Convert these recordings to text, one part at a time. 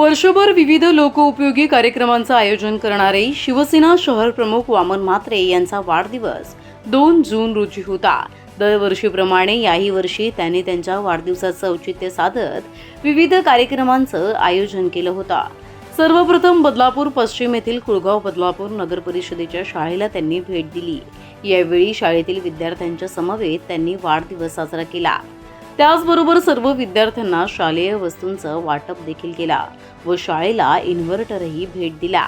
वर्षभर विविध लोकउपयोगी कार्यक्रमांचं आयोजन करणारे शिवसेना शहर प्रमुख वामन म्हात्रे यांचा वाढदिवस दोन जून रोजी होता. दरवर्षीप्रमाणे याही वर्षी त्यांनी त्यांच्या वाढदिवसाचं औचित्य साधत विविध कार्यक्रमांचं आयोजन केलं होतं. सर्वप्रथम बदलापूर पश्चिम येथील कुळगाव बदलापूर नगर परिषदेच्या शाळेला त्यांनी भेट दिली. यावेळी शाळेतील विद्यार्थ्यांच्या समवेत त्यांनी वाढदिवस साजरा केला. त्याचबरोबर सर्व विद्यार्थ्यांना शालेय वस्तूंचं वाटप देखील केला व शाळेला इन्व्हर्टरही भेट दिला.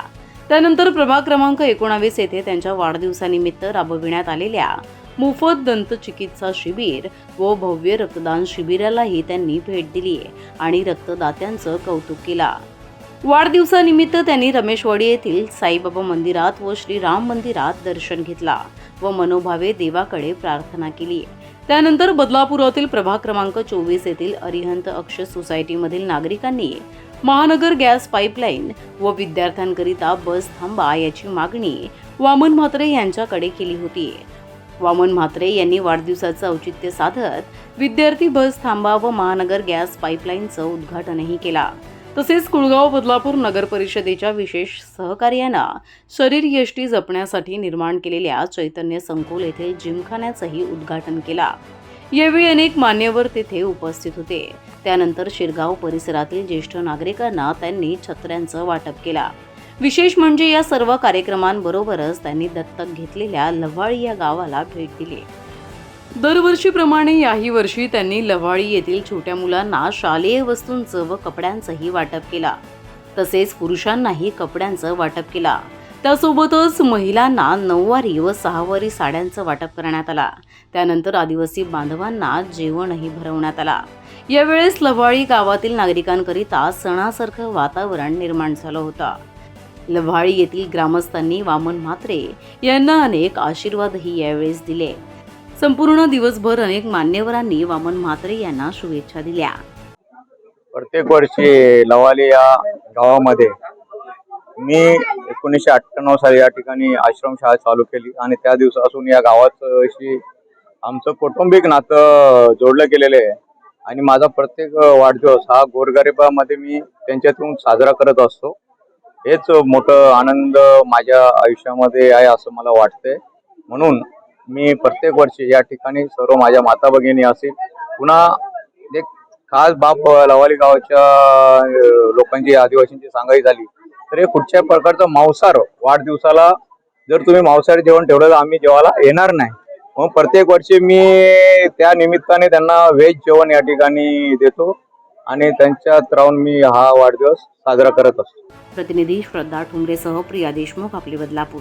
त्यानंतर प्रभाग क्रमांक एकोणावीस येथे त्यांच्या वाढदिवसानिमित्त राबविण्यात आलेल्या मोफत दंत चिकित्सा शिबिर व भव्य रक्तदान शिबिरालाही त्यांनी भेट दिली आणि रक्तदात्यांचं कौतुक केला. वाढदिवसानिमित्त त्यांनी रमेशवाडी येथील साईबाबा मंदिरात व श्रीराम मंदिरात दर्शन घेतला व मनोभावे देवाकडे प्रार्थना केली. त्यानंतर बदलापुरातील प्रभाग क्रमांक चोवीस येथील अरिहंत अक्ष सोसायटीमधील नागरिकांनी महानगर गॅस पाईपलाईन व विद्यार्थ्यांकरिता बस थांबा याची मागणी वामन म्हात्रे यांच्याकडे केली होती. वामन म्हात्रे यांनी वाढदिवसाचं औचित्य साधत विद्यार्थी बस थांबा व महानगर गॅस पाईपलाईनचं उद्घाटनही केला. तसेच कुळगाव बदलापूर नगर परिषदेच्या विशेष सहकार्यानं शरीर यष्टी जपण्यासाठी निर्माण केलेल्या चैतन्य संकुल येथे जिमखान्याचंही उद्घाटन केला. यावेळी अनेक मान्यवर तेथे उपस्थित होते. त्यानंतर शिरगाव परिसरातील ज्येष्ठ नागरिकांना त्यांनी छत्र्यांचं वाटप केला. विशेष म्हणजे या सर्व कार्यक्रमांबरोबरच त्यांनी दत्तक घेतलेल्या लव्हाळी या गावाला भेट दिली. दरवर्षीप्रमाणे याही वर्षी त्यांनी लव्हाळी येथील छोट्या मुलांना शालेय वस्तूंचं व कपड्यांचंही वाटप केला. तसेच पुरुषांनाही कपड्यांचं वाटप केला. त्यासोबतच महिलांना नऊवारी व सहावारी साड्यांचं वाटप करण्यात आला. त्यानंतर आदिवासी बांधवांना जेवणही भरवण्यात आला. यावेळेस लव्हाळी गावातील नागरिकांकरिता सणासारखं वातावरण निर्माण झालं होतं. लव्हाळी येथील ग्रामस्थांनी वामन म्हात्रे यांना अनेक आशीर्वादही यावेळेस दिले. संपूर्ण दिवसभर अनेक मान्यवरांनी वामन म्हात्रे यांना शुभेच्छा दिल्या. प्रत्येक वर्षी लवाली या गावामध्ये मी एकोणीसशे अठ्ठ्याण्णव साली या ठिकाणी आश्रमशाळा चालू केली आणि त्या दिवसापासून या गावात अशी आमचं कौटुंबिक नातं जोडलं गेलेलं आहे. आणि माझा प्रत्येक वाढदिवस हा गोरगरिबामध्ये मी त्यांच्यातून साजरा करत असतो. हेच मोठं आनंद माझ्या आयुष्यामध्ये आहे असं मला वाटतंय. म्हणून मी प्रत्येक वर्षी या ठिकाणी सर्व माझ्या माता भगिनी असेल पुन्हा एक खास बाप लवाली गावाच्या लोकांची आदिवासींची सांगाई झाली तर हे कुठच्या प्रकारचं मांसाहार वाढदिवसाला जर तुम्ही मांसाहारी जेवण ठेवलं तर आम्ही जेवायला येणार नाही. मग प्रत्येक वर्षी मी त्या निमित्ताने त्यांना व्हेज जेवण या ठिकाणी देतो आणि त्यांच्यात राहून मी हा वाढदिवस साजरा करत असतो. प्रतिनिधी श्रद्धा ठुमरेसह प्रिया देशमुख आपली बदलापूर.